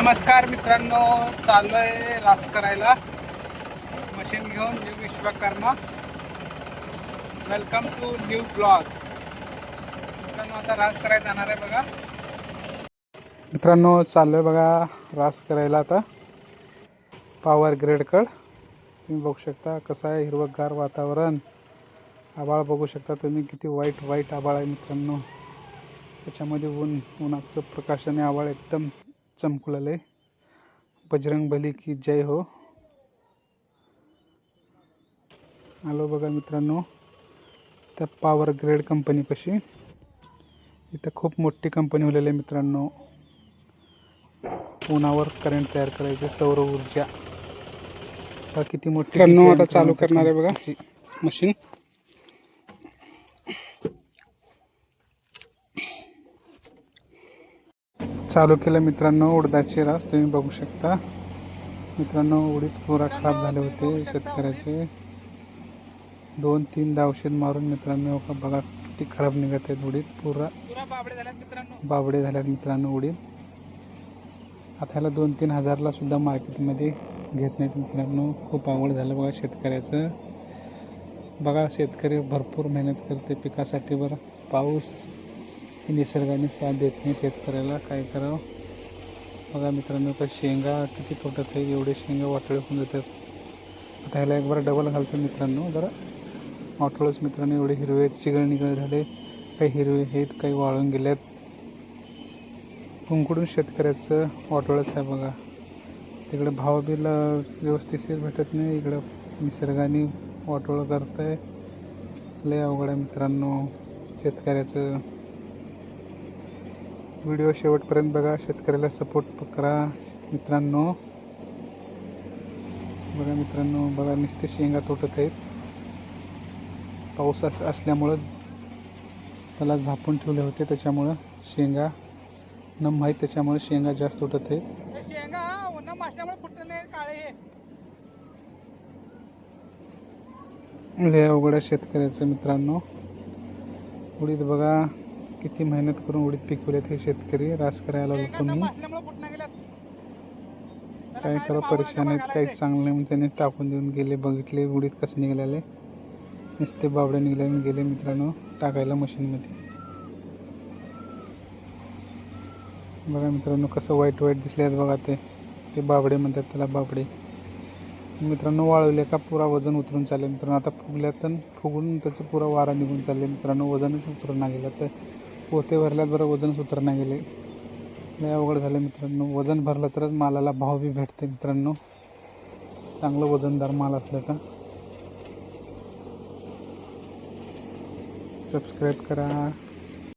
नमस्कार मित्रांनो चालू आहे रास करायला. मशीन घेऊन new Vishwakarma. Welcome to new blog. मित्रांनो आता रास करायला जाणार आहे बघा. मित्रांनो चालू आहे बघा रास करायला आता. पॉवर ग्रेडकड तुम्ही बघू शकता कसं आहे हिरवगार वातावरण. आबाळ बघू शकता तुम्ही किती वाईट वाईट आबाळ आहे मित्रांनो. त्याच्यामध्ये ऊन उन्हाचं प्रकाशाने आबाळ एकदम चमकलेलं आहे बजरंग बली की जय हो। आलो बघा मित्रांनो त्या पॉवर ग्रेड कंपनीपाशी इथं खूप मोठी कंपनी होलेली आहे मित्रांनो. उन्हावर करंट तयार करायचे सौर ऊर्जा. किती मोठी आता चालू करणार आहे बघा. मशीन चालू केलं मित्रांनो उडदाची रास तुम्ही बघू शकता. मित्रांनो उडीद पुरा खराब झाले होते शेतकऱ्याचे. दोन तीन औषध मारून मित्रांनो बघा किती खराब निघत आहेत उडीद. पुरा बाबडे झाल्यात मित्रांनो उडीद. आता ह्याला दोन तीन हजारला सुद्धा मार्केटमध्ये घेत नाहीत मित्रांनो. खूप आवड झालं बघा शेतकऱ्याचं. बघा शेतकरी भरपूर मेहनत करते पिकासाठी बरं. पाऊस हे निसर्गाने साथ देत नाही शेतकऱ्याला. काय करावं? बघा मित्रांनो का शेंगा किती फुटत आहे एवढे शेंगा वाटळे होऊन जातात. आता ह्याला एक बरं डबल घालतो मित्रांनो जरा. वाटळच मित्रांनो एवढे हिरवे चिगळ निगळ झाले. काही हिरवे आहेत काही वाळून गेल्यात कुंकडून शेतकऱ्याचं वाटोळच आहे बघा. तिकडे भाव बिल व्यवस्थितशीर भेटत नाही. इकडं निसर्गाने वाटोळं करत आहे लय अवघड आहे मित्रांनो शेतकऱ्याचं. व्हिडिओ शेवटपर्यंत बघा. शेतकऱ्याला सपोर्ट करा. मित्रांनो बघा मित्रांनो बघा नुसते शेंगा तोटत आहेत. पाऊस अस असल्यामुळं त्याला झापून ठेवले होते. त्याच्यामुळं शेंगा न माहीत त्याच्यामुळे शेंगा जास्त आहेत. शेंगा काळे हे. लय अवघड आहे शेतकऱ्याचं मित्रांनो. उडीद बघा. किती मेहनत करून उडीद पिकवलेत हे शेतकरी? रास करायला आलो तुम्ही. काय करा परेशान आहेत काही चांगले म्हणून त्यांनी टाकून देऊन गेले बघितले उडीद कसे निघाले नुसते बाबडे निघाले गेले मित्रांनो टाकायला मशीनमध्ये. बघा मित्रांनो कसं वाईट वाईट दिसले आहेत बघा ते. ते बाबडे म्हणतात त्याला बाबडे. मित्रांनो वाळवले का पुरा वजन उतरून चालले मित्रांनो. आता फुगल्यात आणि फुगून त्याचं पुरा वारा निघून चालले मित्रांनो. वजनच उतरून गेलं तर. पोते भरल्यात बरं वजनच उतरण गेले. लय अवघड झालं मित्रांनो. वजन भरलं तरच मालाला भाव बी भेटते मित्रांनो. चांगलं वजनदार माल असलं तर सबस्क्राईब करा.